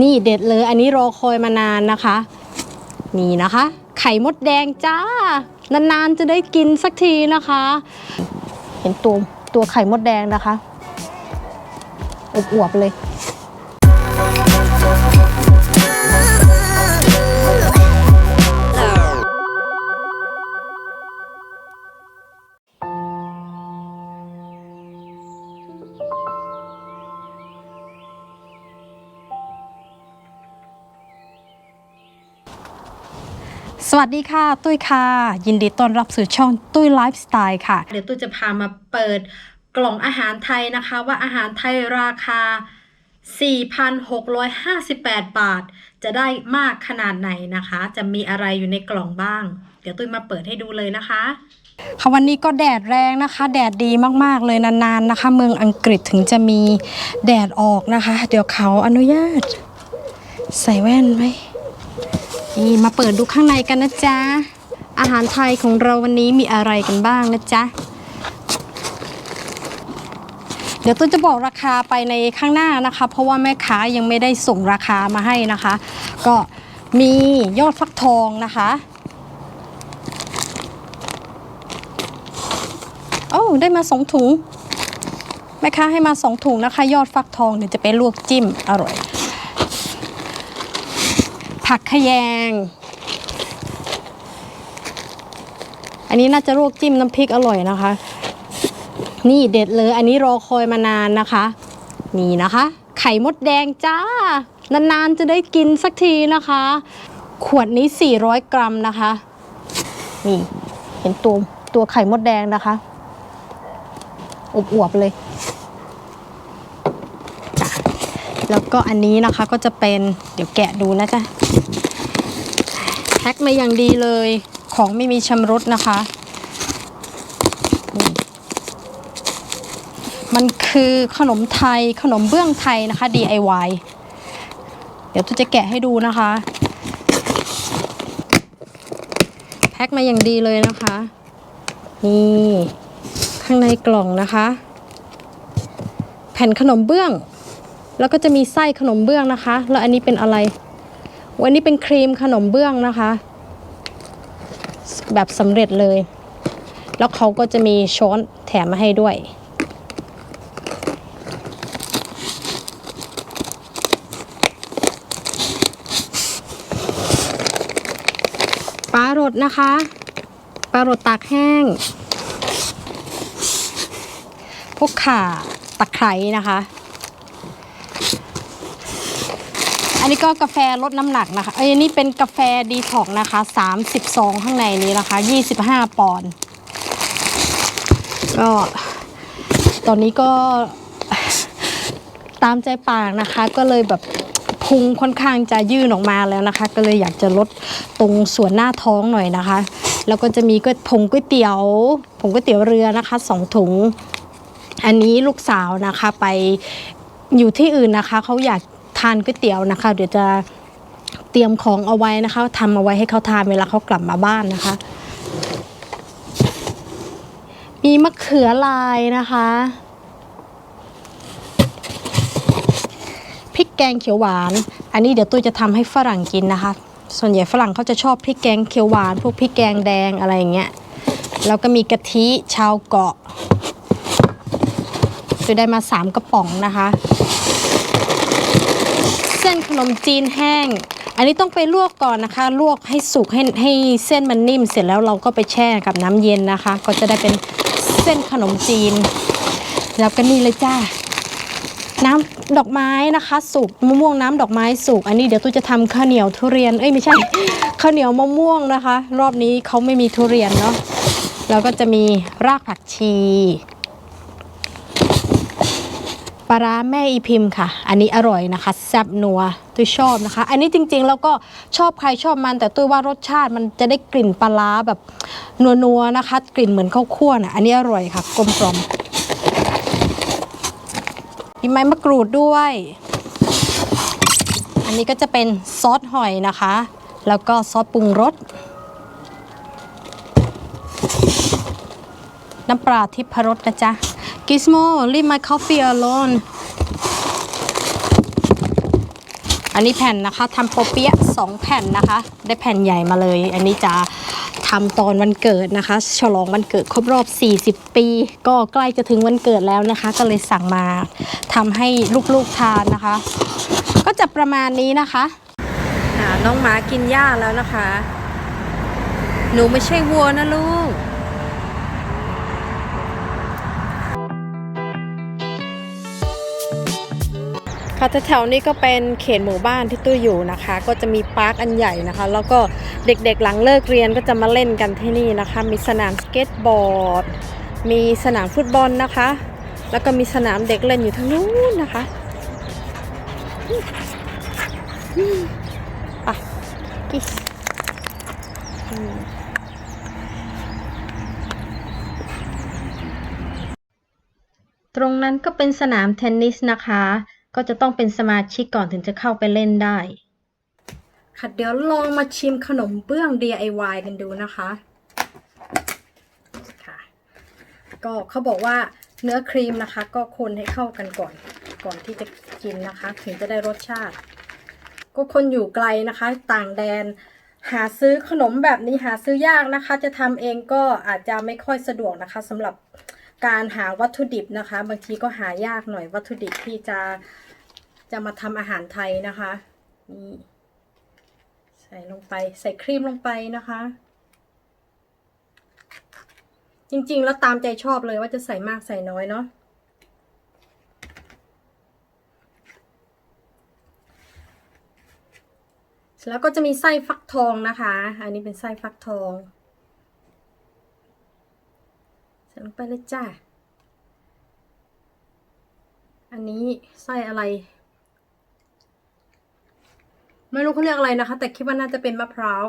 นี่เด็ดเลยอันนี้รอคอยมานานนะคะ นี่นะคะ ไข่มดแดงจ้านานๆจะได้กินสักทีนะคะ เห็นตัวตัวไข่มดแดงนะคะอวบๆเลย สวัสดีค่ะ ตุ้ยค่ะ ยินดีต้อนรับสู่ช่องตุ้ยไลฟ์สไตล์ค่ะ เดี๋ยวตุ้ยจะพามาเปิดกล่องอาหารไทยนะคะ ว่าอาหารไทยราคา 4,658 บาท จะได้มากขนาดไหนนะคะ จะมีอะไรอยู่ในกล่องบ้าง เดี๋ยวตุ้ยมาเปิดให้ดูเลยนะคะค่ะวันนี้ก็แดดแรงนะคะ แดดดีมากๆเลยนานๆนะคะ เมืองอังกฤษถึงจะมีแดดออกนะคะ เดี๋ยวเขาอนุญาต ใส่แว่นไหม นี่มาเปิดดูข้างในกันนะจ๊ะ อาหารไทยของเราวันนี้มีอะไรกันบ้างนะจ๊ะ เดี๋ยวตุ้นจะบอกราคาไปในข้างหน้านะคะ เพราะว่าแม่ค้ายังไม่ได้ส่งราคามาให้นะคะ ก็มียอดฟักทองนะคะ โอ้ได้มาสองถุงแม่ค้าให้มาสองถุงนะคะ ยอดฟักทองเดี๋ยวจะไปลวกจิ้มอร่อย ผักขยง อันนี้น่าจะลวกจิ้มน้ำพริกอร่อยนะคะ นี่เด็ดเลย อันนี้รอคอยมานานนะคะ นี่นะคะ ไข่มดแดงจ้า นานๆจะได้กินสักทีนะคะ ขวดนี้ 400 กรัมนะคะ นี่ เห็นตัวตัวไข่มดแดงนะคะอวบๆเลย แล้วก็อันนี้นะคะก็จะเป็นเดี๋ยวแกะดูนะจ๊ะแพ็คมาอย่างดีเลยของไม่มีชำรุดนะคะนี่มันคือขนมไทยขนมเบื้องไทยนะคะ DIY เดี๋ยวตุจะแกะให้ดูนะคะ แพ็คมาอย่างดีเลยนะคะ นี่ข้างในกล่องนะคะ แผ่นขนมเบื้อง แล้วก็จะมีไส้ขนมเบื้องนะคะ แล้วอันนี้เป็นอะไร วันนี้เป็นครีมขนมเบื้องนะคะ แบบสำเร็จเลย แล้วเขาก็จะมีช้อนแถมมาให้ด้วย ปลารดนะคะปลารดตากแห้ง พวกข่าตะไคร้นะคะ อันนี้ก็กาแฟลดน้ำหนักนะคะเอ้ยอันนี้เป็นกาแฟดีท็อกนะคะ 30ซองข้างในนี้นะคะ 25 ปอนด์ก็ตอนนี้ก็ตามใจปากนะคะ ก็เลยแบบพุงค่อนข้างจะยื่นออกมาแล้วนะคะ ก็เลยอยากจะลดตรงส่วนหน้าท้องหน่อยนะคะ แล้วก็จะมีก็ผงก๋วยเตี๋ยวผงก๋วยเตี๋ยวเรือนะคะสองถุง อันนี้ลูกสาวนะคะไปอยู่ที่อื่นนะคะเขาอยาก ทานก๋วยเตี๋ยวนะคะ เดี๋ยวจะเตรียมของเอาไว้นะคะทำเอาไว้ให้เขาทานเวลาเขากลับมาบ้านนะคะ มีมะเขือลายนะคะพริกแกงเขียวหวาน อันนี้เดี๋ยวตุ้ยจะทำให้ฝรั่งกินนะคะ ส่วนใหญ่ฝรั่งเขาจะชอบพริกแกงเขียวหวาน พวกพริกแกงแดงอะไรอย่างเงี้ย แล้วก็มีกะทิชาวเกาะจะได้มา 3 กระป๋องนะคะ เส้นขนมจีนแห้ง อันนี้ต้องไปลวกก่อนนะคะ ลวกให้สุกให้ให้เส้นมันนิ่มเสร็จแล้วเราก็ไปแช่กับน้ำเย็นนะคะ ก็จะได้เป็นเส้นขนมจีน แล้วก็นี่เลยจ้าน้ำดอกไม้นะคะสุกมะม่วงน้ำดอกไม้สุกอันนี้เดี๋ยวตู้จะทำข้าวเหนียวทุเรียนเอ้ยไม่ใช่ข้าวเหนียวมะม่วงนะคะ รอบนี้เขาไม่มีทุเรียนเนาะแล้วก็จะมีรากผักชี ปลาร้าแม่อีพิมพ์ค่ะ อันนี้อร่อยนะคะ แซ่บนัวตุ้ยชอบนะคะ อันนี้จริงๆ แล้วก็ชอบใครชอบมัน แต่ตุ้ยว่ารสชาติมันจะได้กลิ่นปลาร้าแบบนัวๆนะคะ กลิ่นเหมือนข้าวคั่วนะอันนี้อร่อยค่ะกลมกล่อมมีไม้มะกรูดด้วย อันนี้ก็จะเป็นซอสหอยนะคะ แล้วก็ซอสปรุงรส น้ำปลาทิพรสนะจ๊ะ Gizmo leave my coffee alone อันนี้แผ่นนะคะทำโปเปียสองแผ่นนะคะ ได้แผ่นใหญ่มาเลย อันนี้จะทำตอนวันเกิดนะคะ ฉลองวันเกิดครบรอบ 40 ปี ก็ใกล้จะถึงวันเกิดแล้วนะคะ ก็เลยสั่งมาทำให้ลูกๆทานนะคะ ก็จะประมาณนี้นะคะน้องหมากินหญ้าแล้วนะคะ หนูไม่ใช่วัวนะลูก ค่ะแถวๆนี้ก็เป็นเขตหมู่บ้านที่ตุ้อยู่นะคะ ก็จะมีปาร์คอันใหญ่นะคะ แล้วก็เด็กๆหลังเลิกเรียนก็จะมาเล่นกันที่นี่นะคะ มีสนามสเก็ตบอร์ด มีสนามฟุตบอลนะคะ แล้วก็มีสนามเด็กเล่นอยู่ทางนู้นนะคะอืมไปกิสตรงนั้นก็เป็นสนามเทนนิสนะคะ ก็จะต้องเป็นสมาชิกก่อนถึงจะเข้าไปเล่นได้ ค่ะเดี๋ยวลองมาชิมขนมเบื้อง DIY กันดูนะคะค่ะก็เขาบอกว่าเนื้อครีมนะคะ ก็คนให้เข้ากันก่อนก่อนที่จะกินนะคะ ถึงจะได้รสชาติ ก็คนอยู่ไกลนะคะ ต่างแดน หาซื้อขนมแบบนี้หาซื้อยากนะคะ จะทำเองก็อาจจะไม่ค่อยสะดวกนะคะสำหรับ การหาวัตถุดิบนะคะ บางทีก็หายากหน่อยวัตถุดิบที่จะจะมาทำอาหารไทยนะคะนี่ใส่ลงไปใส่ครีมลงไปนะคะ จริงๆ แล้วตามใจชอบเลยว่าจะใส่มากใส่น้อยเนาะแล้วก็จะมีไส้ฟักทองนะคะ อันนี้เป็นไส้ฟักทองใส่ ลงไปเลยจ้า อันนี้ไส้อะไร ไม่รู้เขาเรียกอะไรนะคะ แต่คิดว่าน่าจะเป็นมะพร้าว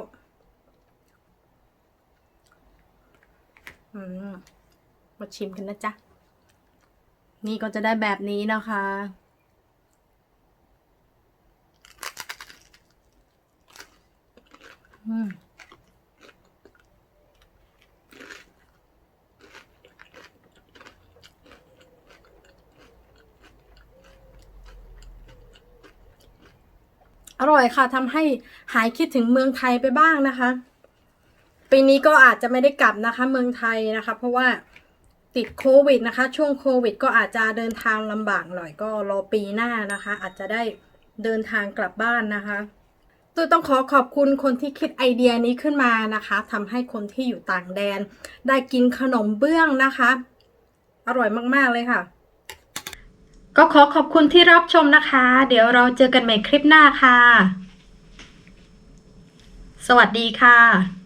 อืม มาชิมกันนะจ๊ะ นี่ก็จะได้แบบนี้นะคะอืม อร่อยค่ะทำให้หายคิดถึงเมืองไทยไปบ้างนะคะ ปีนี้ก็อาจจะไม่ได้กลับนะคะ เมืองไทยนะคะ เพราะว่าติดโควิดนะคะ ช่วงโควิด ก็อาจจะเดินทางลำบากหน่อยก็รอปีหน้านะคะ อาจจะได้เดินทางกลับบ้านนะคะตัวต้องขอขอบคุณคนที่คิดไอเดียนี้ขึ้นมานะคะทำให้คนที่อยู่ต่างแดน ได้กินขนมเบื้องนะคะ อร่อยมาก ๆ เลยค่ะ ก็ขอขอบคุณที่รับชมนะคะ เดี๋ยวเราเจอกันใหม่คลิปหน้าค่ะ สวัสดีค่ะ